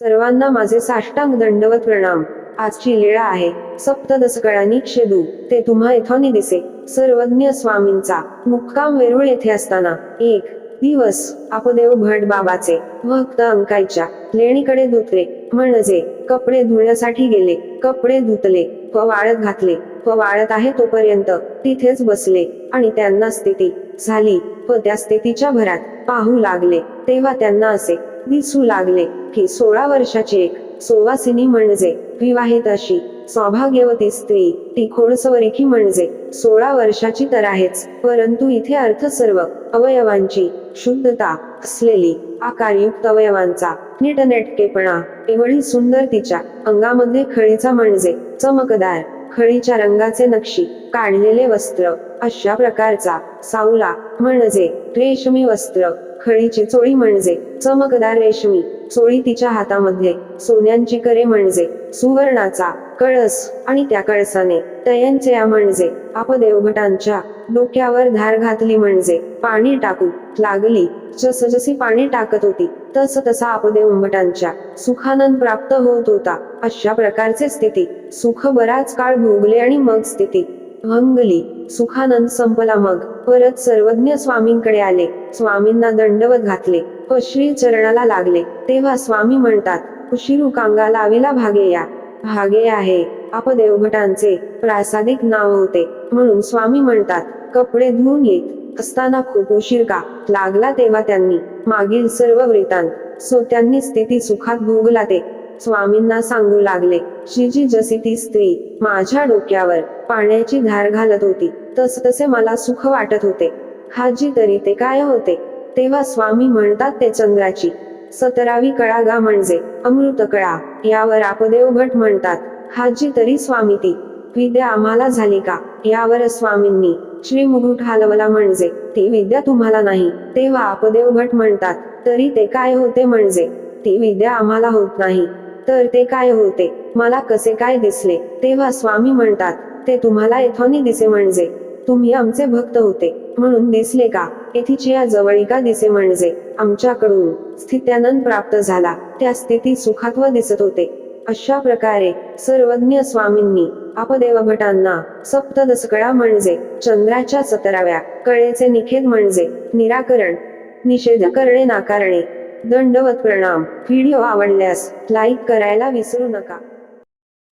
सर्वांना माझे साष्टांग दंडवत प्रणाम. आजची लीळा आहे. सप्तदसकळांनी छेदू ते तुम्हा येथोनी दिसे. सर्वज्ञ स्वामींचा. मुक्काम वेरूळ येथे असताना. एक दिवस आपदेव भट बाबाचे. भक्त अंकाईच्या. लेणीकडे धुतले म्हणजे कपडे धुण्यासाठी गेले. कपडे धुतले. व वाळत घातले. व वाळत आहे तोपर्यंत तिथेच बसले. आणि त्यांना स्थिती झाली. व त्या स्थितीच्या भरात पाहू लागले. तेव्हा त्यांना असे दिसू लागले की सोळा वर्षाची एक सोवासिनी म्हणजे विवाहित अशी सौभाग्यवती स्त्री ती खोडसवरेखी म्हणजे सोळा वर्षाची तर आहेच परंतु इथे अर्थ सर्व अवयवांची शुद्धता असलेली आकारयुक्त अवयवांचा नीटनेटकेपणा एवढी सुंदर तिच्या अंगामध्ये खळीचा म्हणजे चमकदार खळीच्या रंगाचे नक्षी काढलेले वस्त्र अशा प्रकारचा सावला म्हणजे रेशमी वस्त्र खळीची चोळी म्हणजे चमकदार रेशमी चोळी तिच्या हातामध्ये सोन्यांची करे म्हणजे सुवर्णाचा कळस आणि त्या कळसाने तयांच्या म्हणजे अपदेवघटांच्या डोक्यावर धार घातली म्हणजे पाणी टाकू लागली. जसजशी पाणी टाकत होती तस तसा आपदेवभटांच्या सुखानंद प्राप्त होत होता. अशा प्रकारचे स्थिती सुख बराच काळ भोगले आणि मग स्थिती. भंगली सुखानंद संपला मग. परत सर्वज्ञ स्वामींकडे आले. स्वामींना दंडवत घातले. व श्री चरणाला लागले. तेव्हा स्वामी म्हणतात उशिरू कांगा लाविला भागे या. भागे आहे. आपदेवभटांचे प्रासादिक नाव होते. म्हणून स्वामी म्हणतात कपडे धुवून येत असताना खूप उशीर का? लागला तेव्हा त्यांनी. मागील सर्व वृत्तांत सो त्यांनी स्थिती सुखात भोगला ते. स्वामींना सांगू लागले श्रीजी जशी ती स्त्री माझ्या डोक्यावर पाण्याची धार घालत होती तस तसे मला सुख वाटत होते. हाजी तरी ते काय होते? तेव्हा स्वामी म्हणतात ते चंद्राची सतरावी कळा गा म्हणजे अमृत कळा यावर आपदेव भट म्हणतात हाजी तरी स्वामी ती विद्या आम्हाला झाली का? यावर स्वामींनी श्री मुकुट हलवला म्हणजे ती विद्या तुम्हाला नाही तेव्हा आपदेव भट म्हणतात. तरी ते काय होते म्हणजे ती विद्या आम्हाला होत नाही. तर ते काय होते? मला कसे काय दिसले? तेव्हा स्वामी म्हणतात ते तुम्हाला येथोनी दिसे म्हणजे. तुम्ही आमचे भक्त होते. म्हणून दिसले का? येथीची या जवळिका दिसे म्हणजे. आमच्याकडून स्थित्यानंद प्राप्त झाला. त्या स्थिती सुखात्व दिसत होते. अशा प्रकारे सर्वज्ञ स्वामींनी आपदेव भटांना म्हणजे चंद्राच्या सतराव्या कळेचे निखेध म्हणजे निराकरण निषेध करणे नाकारणे दंडवत प्रणाम. व्हिडिओ आवडल्यास लाईक करायला विसरू नका.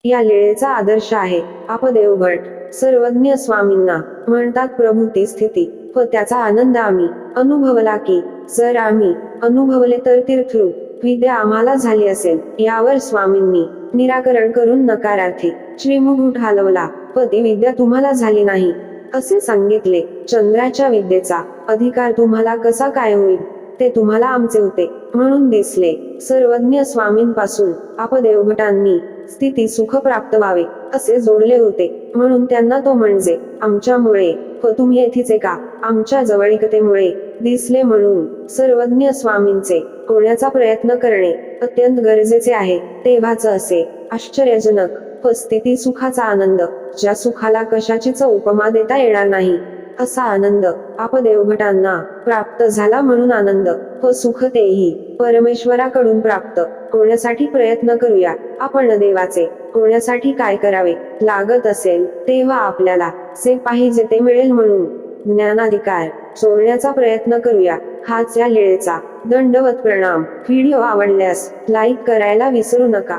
या लीळेचा आदर्श आहे. आपदेव भट सर्वज्ञ स्वामींना म्हणतात प्रभू ती स्थिती. व त्याचा आनंद आम्ही अनुभवला की जर आम्ही अनुभवले तर तीर्थरूप विद्या आम्हाला झाली असेल. यावर स्वामींनी निराकरण करून नकारार्थी श्रीमुकुट हलवला. व ती विद्या तुम्हाला झाली नाही असे सांगितले. चंद्राच्या विद्येचा अधिकार तुम्हाला कसा काय होईल ते तुम्हाला आमचे होते. म्हणून दिसले. सर्वज्ञ स्वामींपासून आपदेवघटांनी स्थिती सुख प्राप्त व्हावे असे जोडले होते. म्हणून त्यांना तो म्हणजे आमच्यामुळे व तुम्ही येथीचे का आमच्या जवळिकतेमुळे दिसले म्हणून सर्वज्ञ स्वामींचे होण्याचा प्रयत्न करणे अत्यंत गरजेचे आहे. तेव्हाच असे आश्चर्यजनक व स्थिती सुखाचा आनंद ज्या सुखाला कशाचीच उपमा देता येणार नाही. असा आनंद. आपदेवघटांना प्राप्त झाला म्हणून आनंद. व सुख तेही परमेश्वराकडून प्राप्त. होण्यासाठी प्रयत्न करूया? आपण देवाचे. होण्यासाठी काय करावे? लागत असेल तेव्हा आपल्याला जे पाहिजे ते मिळेल म्हणून. ज्ञानाधिकार. सोडण्याचा प्रयत्न करूया. हाच या लेळेचा दंडवत प्रणाम. व्हिडिओ आवडल्यास लाईक करायला विसरू नका.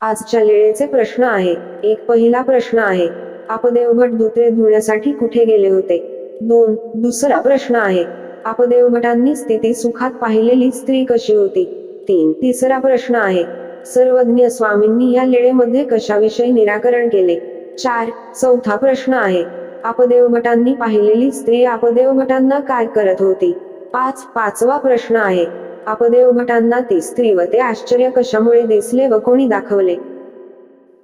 आजच्या लेळेचे प्रश्न आहे. एक पहिला प्रश्न आहे. आपदेवभट धोत्रे धुण्यासाठी कुठे गेले होते? दोन दुसरा प्रश्न आहे. आपदेवभटांनी स्थिती सुखात पाहिलेली स्त्री कशी होती? तीन तिसरा प्रश्न आहे. सर्वज्ञ स्वामींनी या लीळेमध्ये कशाविषयी निराकरण केले? चार चौथा प्रश्न आहे. आपदेवभटांनी पाहिलेली स्त्री आपदेवभटांना काय करत होती? पाच पाचवा प्रश्न आहे. आपदेवभटांना ती स्त्री व ते आश्चर्य कशामुळे दिसले व कोणी दाखवले?